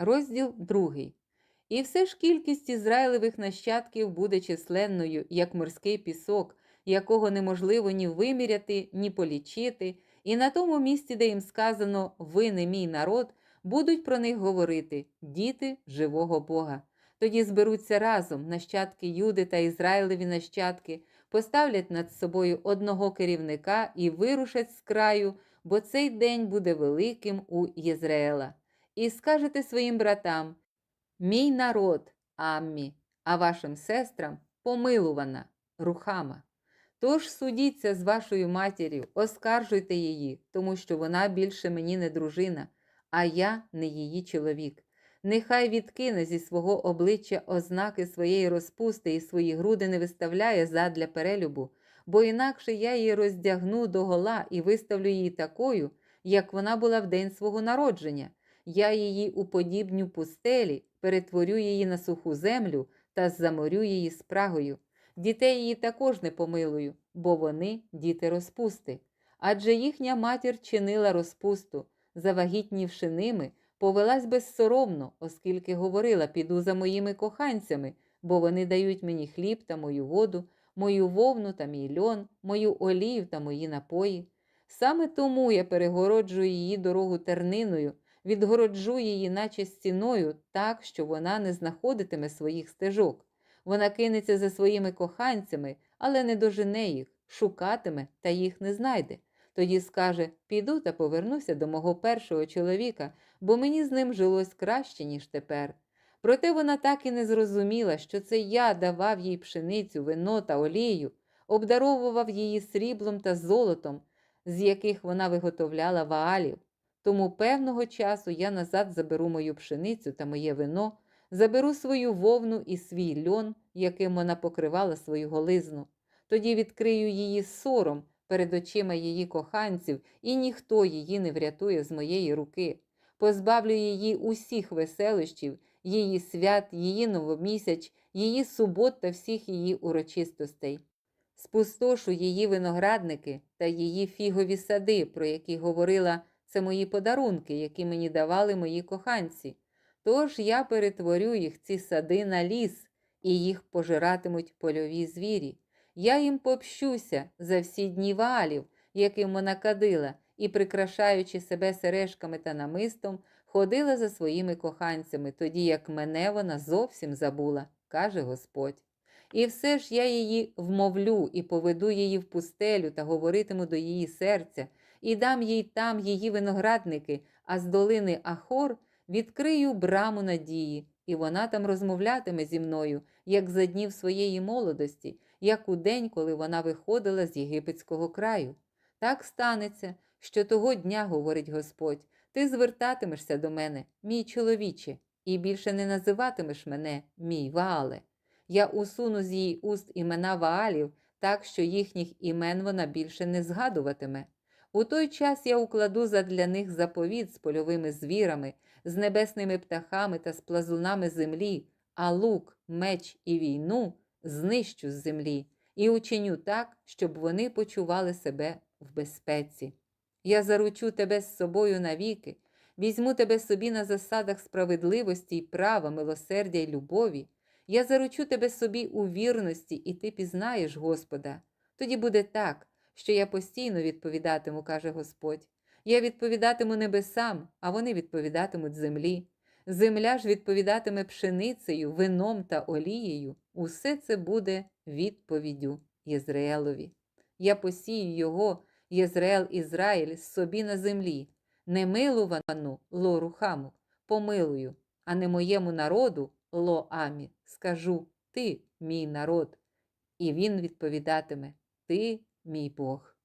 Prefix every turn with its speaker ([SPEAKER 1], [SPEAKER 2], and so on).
[SPEAKER 1] Розділ 2. І все ж кількість ізраїлевих нащадків буде численною, як морський пісок, якого неможливо ні виміряти, ні полічити, і на тому місці, де їм сказано Ви не мій народ, будуть про них говорити діти живого Бога. Тоді зберуться разом нащадки Юди та Ізраїлеві нащадки, поставлять над собою одного керівника і вирушать з краю, бо цей день буде великим у Єзраїла. І скажете своїм братам: Мій народ, Аммі, а вашим сестрам помилувана рухама. Тож судіться з вашою матір'ю, оскаржуйте її, тому що вона більше мені не дружина, а я не її чоловік. Нехай відкине зі свого обличчя ознаки своєї розпусти і свої груди не виставляє задля перелюбу, бо інакше я її роздягну догола і виставлю її такою, як вона була в день свого народження. Я її уподібню пустелі, перетворю її на суху землю та заморю її спрагою. Дітей її також не помилую, бо вони діти розпусти. Адже їхня матір чинила розпусту, завагітнівши ними, повелась безсоромно, оскільки говорила, піду за моїми коханцями, бо вони дають мені хліб та мою воду, мою вовну та мій льон, мою олію та мої напої. Саме тому я перегороджую її дорогу терниною, відгороджу її, наче стіною, так, що вона не знаходитиме своїх стежок. Вона кинеться за своїми коханцями, але не дожене їх, шукатиме та їх не знайде. Тоді скаже: піду та повернуся до мого першого чоловіка, бо мені з ним жилось краще, ніж тепер. Проте вона так і не зрозуміла, що це я давав їй пшеницю, вино та олію, обдаровував її сріблом та золотом, з яких вона виготовляла ваалів. Тому певного часу я назад заберу мою пшеницю та моє вино, заберу свою вовну і свій льон, яким вона покривала свою голизну. Тоді відкрию її сором перед очима її коханців, і ніхто її не врятує з моєї руки. Позбавлю її усіх веселощів, її свят, її новомісяч, її субот та всіх її урочистостей. Спустошу її виноградники та її фігові сади, про які говорила це мої подарунки, які мені давали мої коханці. Тож я перетворю їх ці сади на ліс, і їх пожиратимуть польові звірі. Я їм попщуся за всі дні валів, яким вона кадила, і, прикрашаючи себе сережками та намистом, ходила за своїми коханцями, тоді як мене вона зовсім забула, каже Господь. І все ж я її вмовлю і поведу її в пустелю та говоритиму до її серця, і дам їй там її виноградники, а з долини Ахор відкрию браму надії, і вона там розмовлятиме зі мною, як за днів своєї молодості, як у день, коли вона виходила з єгипетського краю. Так станеться, що того дня, говорить Господь, ти звертатимешся до мене, мій чоловіче, і більше не називатимеш мене, мій Ваале. Я усуну з її уст імена Ваалів, так що їхніх імен вона більше не згадуватиме. У той час я укладу задля них заповіт з польовими звірами, з небесними птахами та з плазунами землі, а лук, меч і війну знищу з землі і учиню так, щоб вони почували себе в безпеці. Я заручу тебе з собою навіки, візьму тебе собі на засадах справедливості й права, милосердя й любові. Я заручу тебе собі у вірності, і ти пізнаєш Господа. Тоді буде так, що я постійно відповідатиму, каже Господь. Я відповідатиму небесам, а вони відповідатимуть землі. Земля ж відповідатиме пшеницею, вином та олією. Усе це буде відповіддю Єзраїлові. Я посію його, Єзраїл Ізраїль, собі на землі, немилувану лорухаму, помилую, а не моєму народу лоамі. Скажу Ти, мій народ. І він відповідатиме Ти, мій Бог.